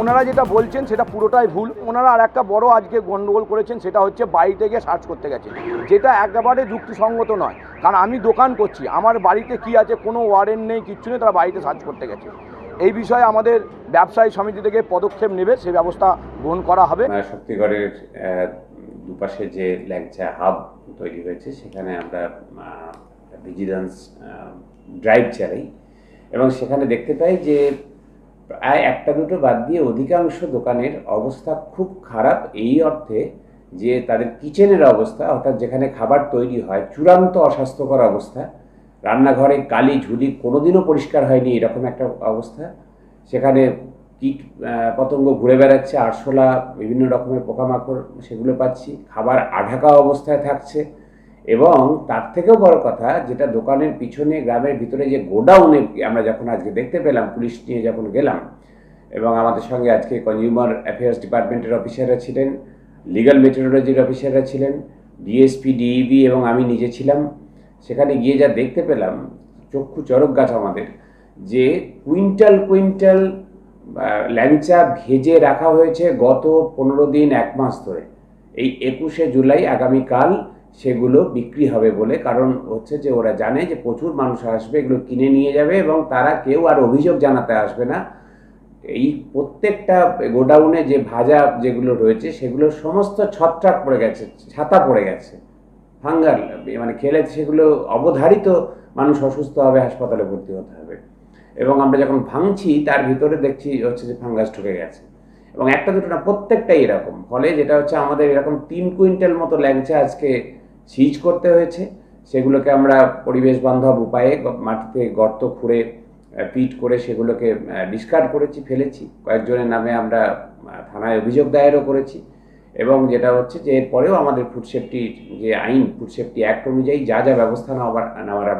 ওনারা যেটা বলছেন সেটা পুরোটাই ভুল। ওনারা আর একটা বড় আজকে গন্ডগোল করেছেন, সেটা হচ্ছে বাড়িতে গিয়ে সার্চ করতে গেছে। যেটা একেবারে যুক্তিসঙ্গত নয়। কারণ আমি দোকান করছি, আমার বাড়িতে কি আছে কোনো ওয়ারেন্ট নেই, কিচ্ছু নেই, তারা বাড়িতে সার্চ করতে গেছে। এই বিষয়ে আমাদের ব্যবসায়ী সমিতি থেকে পদক্ষেপ নেবে, সে ব্যবস্থা গ্রহণ করা হবে। শক্তিগড়ের দুপাশে যে ল্যাংচা হাব তৈরি হয়েছে, সেখানে আমরা ভিজিলেন্স ড্রাইভ চালাই। এবং সেখানে দেখতে পাই যে প্রায় একটা দুটো বাদ দিয়ে অধিকাংশ দোকানের অবস্থা খুব খারাপ। এই অর্থে যে তাদের কিচেনের অবস্থা, অর্থাৎ যেখানে খাবার তৈরি হয়, চূড়ান্ত অস্বাস্থ্যকর অবস্থা। রান্নাঘরে কালি ঝুলি কোনোদিনও পরিষ্কার হয়নি এরকম একটা অবস্থা। সেখানে কীট পতঙ্গ ঘুরে বেড়াচ্ছে, আরশোলা, বিভিন্ন রকমের পোকামাকড়, সেগুলো পাচ্ছি। খাবার আঢাকা অবস্থায় থাকছে। এবং তার থেকেও বড় কথা, যেটা দোকানের পিছনে গ্রামের ভিতরে যে গোডাউনে আমরা যখন আজকে দেখতে পেলাম, পুলিশ নিয়ে যখন গেলাম এবং আমাদের সঙ্গে আজকে কনজিউমার অ্যাফেয়ার্স ডিপার্টমেন্টের অফিসাররা ছিলেন লিগ্যাল মেটেরোলজির অফিসাররা ছিলেন ডিএসপি ডিইবি এবং আমি নিজে ছিলাম, সেখানে গিয়ে যা দেখতে পেলাম, চক্ষু চরক গাছ আমাদের, যে কুইন্টাল কুইন্টাল ল্যাংচা ভেজে রাখা হয়েছে গত পনেরো দিন, এক মাস ধরে। এই একুশে জুলাই আগামীকাল সেগুলো বিক্রি হবে বলে। কারণ হচ্ছে যে ওরা জানে যে প্রচুর মানুষ আসবে, এগুলো কিনে নিয়ে যাবে এবং তারা কেউ আর অভিযোগ জানাতে আসবে না। এই প্রত্যেকটা গোডাউনে যে ভাজা যেগুলো রয়েছে, সেগুলো সমস্ত ছত্রাক পড়ে গেছে, ছাতা পড়ে গেছে। ফাঙ্গাল মানে খেলে সেগুলো অবধারিত মানুষ অসুস্থ হবে, হাসপাতালে ভর্তি হতে হবে। এবং আমরা যখন ভাঙছি, তার ভিতরে দেখছি হচ্ছে যে ফাঙ্গাস ঢুকে গেছে। এবং একটা দুটো না, প্রত্যেকটাই এরকম। ফলে যেটা হচ্ছে আমাদের এরকম তিন কুইন্টাল মতো ল্যাংচা আজকে সিজ করতে হয়েছে। সেগুলোকে আমরা পরিবেশ বান্ধব উপায়ে মাটিতে গর্ত খুঁড়ে পিট করে সেগুলোকে ডিসকার্ড করেছি, ফেলেছি। কয়েকজনের নামে আমরা থানায় অভিযোগ দায়েরও করেছি। এবং যেটা হচ্ছে যে এরপরেও আমাদের ফুড সেফটি যে আইন ফুড সেফটি অ্যাক্ট অনুযায়ী যা যা ব্যবস্থা নেওয়ার নেওয়ার আমরা